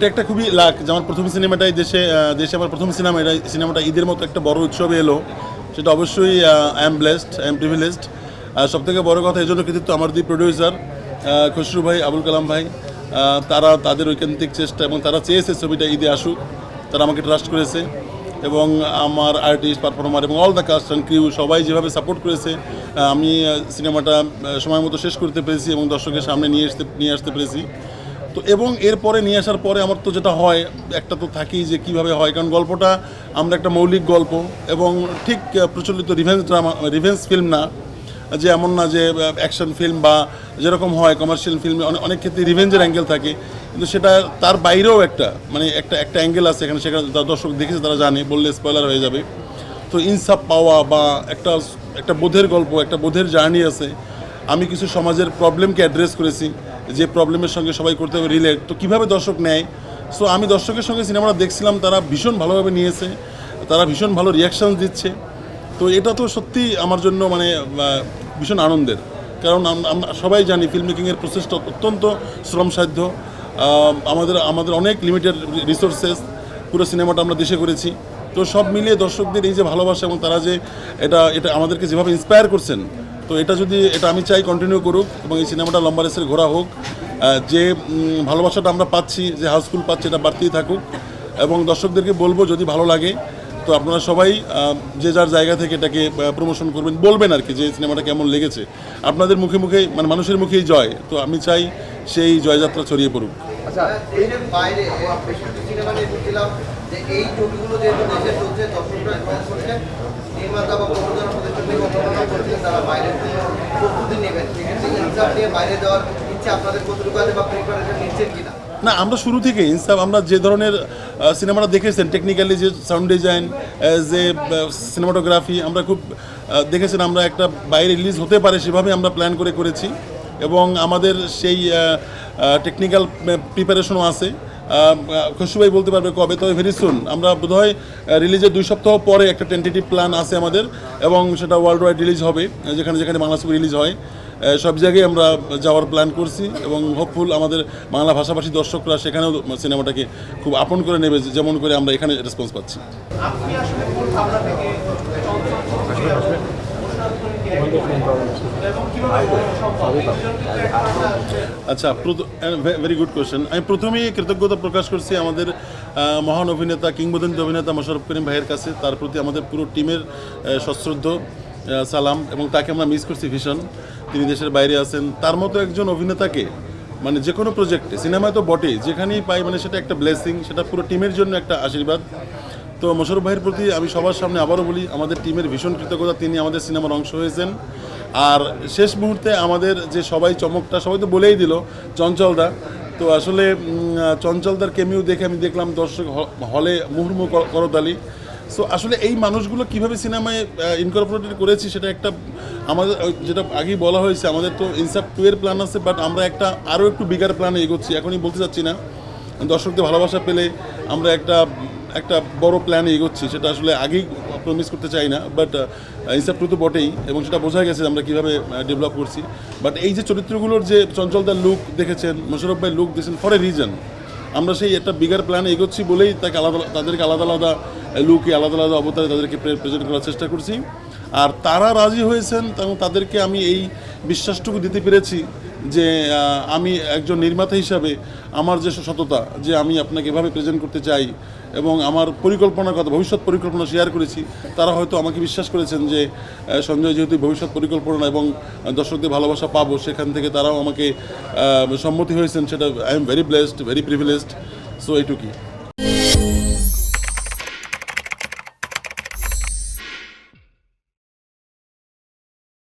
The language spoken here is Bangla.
এটা একটা খুবই লাক যে আমার প্রথম সিনেমাটাই দেশে দেশে আমার প্রথম সিনেমা এটা সিনেমাটা ঈদের মতো একটা বড় উৎসবে এলো। সেটা অবশ্যই I am blessed I am privileged সব থেকে বড় কথা এই জন্য কৃতিত্ব আমার দুই প্রডিউসার খসরু ভাই, আবুল কালাম ভাই। তারা তাদের ঐকান্তিক চেষ্টা এবং তারা চেয়েছে ছবিটা ঈদে আসুক। তারা আমাকে ট্রাস্ট করেছে এবং আমার আর্টিস্ট পারফর্মার এবং all the cast and crew সবাই যেভাবে সাপোর্ট করেছে আমি সিনেমাটা সময় মতো শেষ করতে পেরেছি এবং দর্শকের সামনে নিয়ে আসতে নিয়ে আসতে পেরেছি। তো এবং এরপরে নিয়ে আসার পরে আমার তো যেটা হয়, একটা তো থাকেই যে কীভাবে হয়। কারণ গল্পটা আমরা একটা মৌলিক গল্প এবং ঠিক প্রচলিত রিভেন্স ড্রামা রিভেন্স ফিল্ম না, যে এমন না যে অ্যাকশন ফিল্ম বা যেরকম হয় কমার্শিয়াল ফিল্মে অনেক অনেক ক্ষেত্রে রিভেঞ্জের অ্যাঙ্গেল থাকে। কিন্তু সেটা তার বাইরেও একটা মানে একটা একটা অ্যাঙ্গেল আছে এখানে, সেখানে দর্শক দেখেছে, তারা জানে, বললে স্পয়লার হয়ে যাবে। তো ইনসাফ পাওয়া বা একটা একটা বোধের গল্প, একটা বোধের জার্নি আছে। আমি কিছু সমাজের প্রবলেমকে অ্যাড্রেস করেছি। যে প্রবলেমের সঙ্গে সবাই করতে হবে রিলেট তো কীভাবে দর্শক নেয়? সো আমি দর্শকের সঙ্গে সিনেমাটা দেখছিলাম, তারা ভীষণ ভালোভাবে নিয়েছে, তারা ভীষণ ভালো রিয়াকশান দিচ্ছে। তো এটা তো সত্যি আমার জন্য মানে ভীষণ আনন্দের। কারণ আমরা সবাই জানি ফিল্ম মেকিংয়ের প্রসেসটা অত্যন্ত শ্রমসাধ্য। আমাদের আমাদের অনেক লিমিটেড রিসোর্সেস পুরো সিনেমাটা আমরা দেশে করেছি। তো সব মিলিয়ে দর্শকদের এই যে ভালোবাসা এবং তারা যে এটা এটা আমাদেরকে যেভাবে ইন্সপায়ার করছেন তো এটা যদি, এটা আমি চাই কন্টিনিউ করুক এবং এই সিনেমাটা লম্বা রেসের ঘোরা হোক যে ভালোবাসাটা আমরা পাচ্ছি, যে হাউসফুল পাচ্ছি, এটা বাড়তেই থাকুক। এবং দর্শকদেরকে বলব, যদি ভালো লাগে, তো আপনারা সবাই যে যার জায়গা থেকে এটাকে প্রমোশন করবেন, বলবেন আর কি যে সিনেমাটা কেমন লেগেছে। আপনাদের মুখে মুখে মানে মানুষের মুখেই জয়। তো আমি চাই সেই জয়যাত্রা ছড়িয়ে পড়ুক। আচ্ছা যে এই ছবিগুলো যেহেতু দেশে চলছে, দর্শকরা করছে, নির্মাতা বা তারা জন্য প্রস্তুতি নেবেন। সেক্ষেত্রে বাইরে আপনাদের বা প্রিপারেশন নিচ্ছেন কিনা? না, আমরা শুরু থেকে ইনসাফ, আমরা যে ধরনের সিনেমাটা দেখেছেন টেকনিক্যালি যে সাউন্ড ডিজাইন যে সিনেমাটোগ্রাফি আমরা খুব দেখেছেন আমরা একটা বাইরে রিলিজ হতে পারে সেভাবে আমরা প্ল্যান করে করেছি। এবং আমাদের সেই টেকনিক্যাল প্রিপারেশনও আছে। খুশুভাই বলতে পারবে কবে তবে ভেরি সুন আমরা বোধহয় রিলিজের দুই সপ্তাহ পরে একটা টেন্টেটিভ প্ল্যান আছে আমাদের এবং সেটা ওয়ার্ল্ড ওয়াইড রিলিজ হবে যেখানে যেখানে বাংলা ছবি রিলিজ হয়। সব জায়গায় আমরা যাওয়ার প্ল্যান করছি এবং হোপফুল আমাদের বাংলা ভাষাভাষী দর্শকরা সেখানেও সিনেমাটাকে খুব আপন করে নেবে যেমন করে আমরা এখানে রেসপন্স পাচ্ছি। আপনি আসলে কোন থেকে এবং কীভাবে সম্ভব এই জন্য কিন্তু একটা আমরা আচ্ছা ভেরি গুড কোয়েশ্চেন আমি প্রথমেই কৃতজ্ঞতা প্রকাশ করছি আমাদের মহান অভিনেতা, কিংবদন্তি অভিনেতা মোশারফ করিম ভাইয়ের কাছে। তার প্রতি আমাদের পুরো টিমের সশ্রদ্ধ সালাম এবং তাকে আমরা মিস করছি ভীষণ। তিনি দেশের বাইরে আছেন। তার মতো একজন অভিনেতাকে মানে যে কোনো প্রজেক্টে সিনেমায় তো বটেই। যেখানেই পাই মানে সেটা একটা ব্লেসিং সেটা পুরো টিমের জন্য একটা আশীর্বাদ। তো মোশারফ ভাইয়ের প্রতি আমি সবার সামনে আবারও বলি, আমাদের টিমের ভীষণ কৃতজ্ঞতা, তিনি আমাদের সিনেমার অংশ হয়েছেন। আর শেষ মুহূর্তে আমাদের যে সবাই চমকটা, সবাই তো বলেই দিল, চঞ্চলদা। তো আসলে চঞ্চলদার কেমিও দেখে আমি দেখলাম দর্শক হলে মুহুর্মুহ কর- করতালি সো আসলে এই মানুষগুলো কীভাবে সিনেমায় ইনকর্পোরেটেড করেছি সেটা একটা, আমাদের যেটা আগেই বলা হয়েছে, আমাদের তো ইনসাফ টু এর প্ল্যান আছে বাট আমরা একটা আরও একটু বিগার প্ল্যানে এগোচ্ছি, এখনই বলতে চাচ্ছি না। দর্শকদের ভালোবাসা পেলে আমরা একটা একটা বড় প্ল্যানে এগোচ্ছি, সেটা আসলে আগেই প্রমিস করতে চাই না বাট ইনসাফ টু তো বটেই, এবং সেটা বোঝা গেছে আমরা কীভাবে ডেভেলপ করছি। বাট এই যে চরিত্রগুলোর যে চঞ্চলতার লুক দেখেছেন মোশারফ ভাই লুক দিয়েছেন ফর এ রিজন আমরা সেই একটা বিগার প্ল্যানে এগোচ্ছি বলেই তাকে আলাদা, তাদেরকে আলাদা আলাদা লুকে আলাদা আলাদা অবতারে তাদেরকে প্রেজেন্ট করার চেষ্টা করছি। আর তারা রাজি হয়েছেন এবং তাদেরকে আমি এই বিশ্বাসটুকু দিতে পেরেছি যে আমি একজন নির্মাতা হিসাবে আমার যে সততা, যে আমি আপনাকে এভাবে প্রেজেন্ট করতে চাই এবং আমার পরিকল্পনার কথা, ভবিষ্যৎ পরিকল্পনা শেয়ার করেছি, তারা হয়তো আমাকে বিশ্বাস করেছেন যে সঞ্জয় যেহেতু ভবিষ্যৎ পরিকল্পনা এবং দর্শকদের ভালোবাসা পাবো, সেখান থেকে তারাও আমাকে সম্মতি হয়েছেন, সেটা I am very blessed very privileged so এইটুকুই।